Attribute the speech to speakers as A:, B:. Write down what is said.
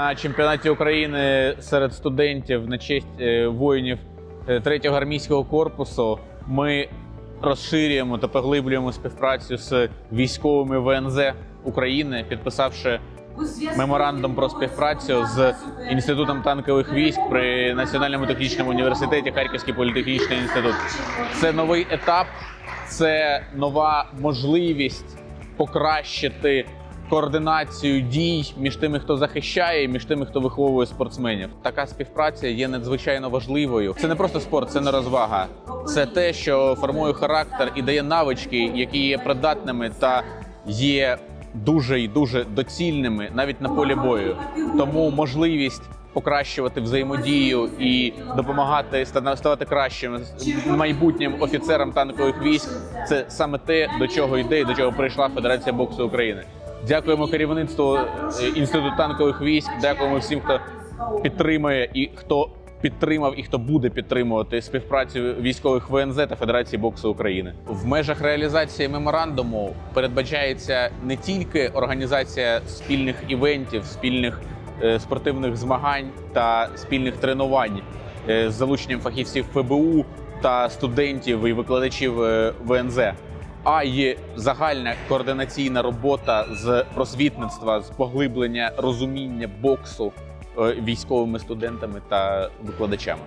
A: на чемпіонаті України серед студентів на честь е, воїнів 3-го армійського корпусу ми розширюємо та поглиблюємо співпрацю з військовими ВНЗ України, підписавши меморандум про співпрацю з інститутом танкових військ при Національному технічному університеті Харківський політехнічний інститут. Це новий етап, це нова можливість покращити координацію дій між тими, хто захищає, і між тими, хто виховує спортсменів. Така співпраця є надзвичайно важливою. Це не просто спорт, це не розвага. Це те, що формує характер і дає навички, які є придатними та є дуже і дуже доцільними навіть на полі бою. Тому можливість покращувати взаємодію і допомагати ста- ставати кращим майбутнім офіцерам танкових військ. Це саме те, до чого йде і до чого прийшла Федерація боксу України. Дякуємо керівництву е, інституту танкових військ. Дякуємо всім, хто підтримує і хто підтримав і хто буде підтримувати співпрацю військових ВНЗ та Федерації боксу України. В межах реалізації меморандуму передбачається не тільки організація спільних івентів, спільних е, спортивних змагань та спільних тренувань е, з залученням фахівців ФБУ та студентів і викладачів ВНЗ. А є загальна координаційна робота з просвітництва, з поглиблення розуміння боксу е, військовими студентами та викладачами.